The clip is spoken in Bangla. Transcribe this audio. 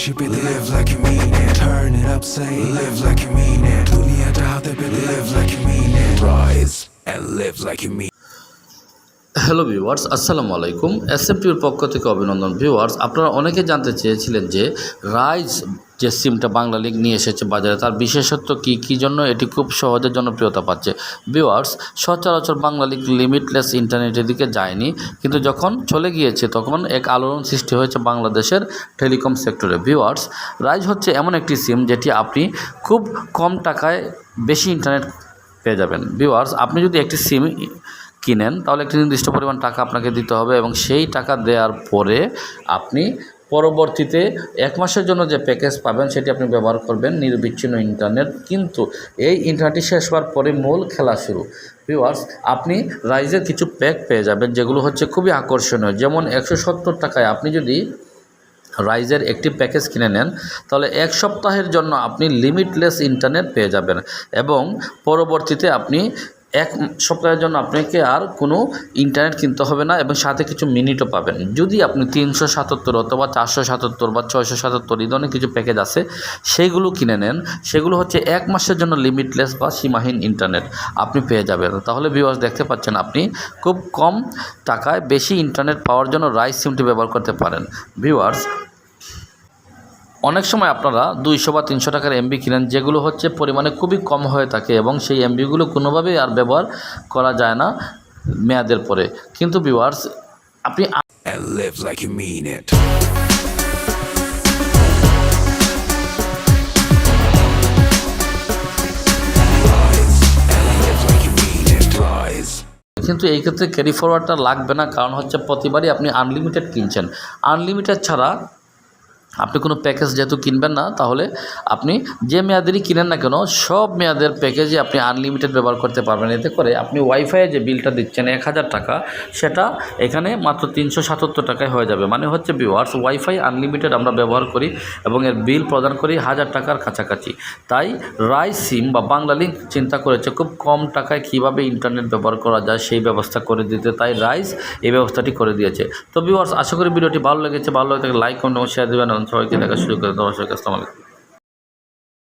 should be Live like you mean it. Turn it up, say Live like you mean it. Dünyada hadi bir Live like you mean it. Rise and live like you mean it hello viewers, আসসালামু আলাইকুম। এস এম টিভির পক্ষ থেকে অভিনন্দন। ভিউয়ার্স, আপনারা অনেকে জানতে চেয়েছিলেন যে রাইজ যে সিমটা বাংলা লিগ নিয়ে এসেছে বাজারে, তার বিশেষত্ব কী কী জন্য এটি খুব সহজে জনপ্রিয়তা পাচ্ছে? ভিউয়ার্স, সচরাচর বাংলা লিগ লিমিটলেস ইন্টারনেটের দিকে যায়নি, কিন্তু যখন চলে গিয়েছে, তখন এক আলোড়ন সৃষ্টি হয়েছে বাংলাদেশের টেলিকম সেক্টরে। ভিউয়ার্স রাইজ হচ্ছে এমন একটি সিম যেটি আপনি খুব কম টাকায় বেশি ইন্টারনেট পেয়ে যাবেন। ভিউয়ার্স, আপনি যদি একটি সিম কিনেন, তাহলে একটি নির্দিষ্ট পরিমাণ টাকা আপনাকে দিতে হবে এবং সেই টাকা দেওয়ার পরে আপনি পরবর্তীতে এক মাসের জন্য যে প্যাকেজ পাবেন সেটি আপনি ব্যবহার করবেন নির্বিচ্ছিন্ন ইন্টারনেট কিন্তু এই ইন্টারনেটটি শেষ হওয়ার পরে মূল খেলা শুরু। ভিউয়ার্স আপনি রাইজের কিছু প্যাক পেয়ে যাবেন যেগুলো হচ্ছে খুবই আকর্ষণীয়। যেমন একশো সত্তর টাকায় আপনি যদি রাইজের একটি প্যাকেজ কিনে নেন, তাহলে এক সপ্তাহের জন্য আপনি লিমিটলেস ইন্টারনেট পেয়ে যাবেন এবং পরবর্তীতে আপনি এক সপ্তাহের জন্য আপনাকে আর কোনো ইন্টারনেট কিনতে হবে না এবং সাথে কিছু মিনিটও পাবেন। যদি আপনি তিনশো সাতাত্তর অথবা চারশো সাতাত্তর বা ছয়শো সাতাত্তর এই ধরনের কিছু প্যাকেজ আছে সেইগুলো কিনে নেন। সেগুলো হচ্ছে এক মাসের জন্য লিমিটলেস বা সীমাহীন ইন্টারনেট আপনি পেয়ে যাবেন। তাহলে ভিউয়ার্স দেখতে পাচ্ছেন আপনি খুব কম টাকায় বেশি ইন্টারনেট পাওয়ার জন্য রাইস সিমটি ব্যবহার করতে পারেন। ভিউয়ার্স অনেক সময় আপনারা দুইশো বা তিনশো টাকার এমবি কিনেন যেগুলো হচ্ছে পরিমাণে খুবই কম হয়ে থাকে এবং সেই এমবিগুলো কোনোভাবেই আর ব্যবহার করা যায় না মেয়াদের পরে। কিন্তু ভিউয়ার্স আপনি কিন্তু এই ক্ষেত্রে ক্যারি ফরওয়ার্ডটা লাগবে না কারণ হচ্ছে প্রতিবারই আপনি আনলিমিটেড কিনছেন। আনলিমিটেড ছাড়া আপনি কোনো প্যাকেজ যেহেতু কিনবেন না, তাহলে আপনি যে মেয়াদেরই কিনেন না কেন, সব মেয়াদের প্যাকেজে আপনি আনলিমিটেড ব্যবহার করতে পারবেন। এতে করে আপনি ওয়াইফাইয়ে যে বিলটা দিচ্ছেন, এক হাজার টাকা, সেটা এখানে মাত্র তিনশো সাতাত্তর টাকায় হয়ে যাবে। মানে হচ্ছে ভিওয়ার্স ওয়াইফাই আনলিমিটেড আমরা ব্যবহার করি এবং এর বিল প্রদান করি হাজার টাকার কাছাকাছি। তাই রাই সিম বা বাংলা লিঙ্ক চিন্তা করেছে, খুব কম টাকায় কীভাবে ইন্টারনেট ব্যবহার করা যায় সেই ব্যবস্থা করে দিতে। তাই রাইস এই ব্যবস্থাটি করে দিয়েছে। তো ভিওয়ার্স আশা করি ভিডিওটি ভালো লেগেছে। ভালো লাগে লাইক কমেন্ট এবং শেয়ার দেবেন। এবং দেখা শুরু করে দেওয়ার আসসালামু আলাইকুম।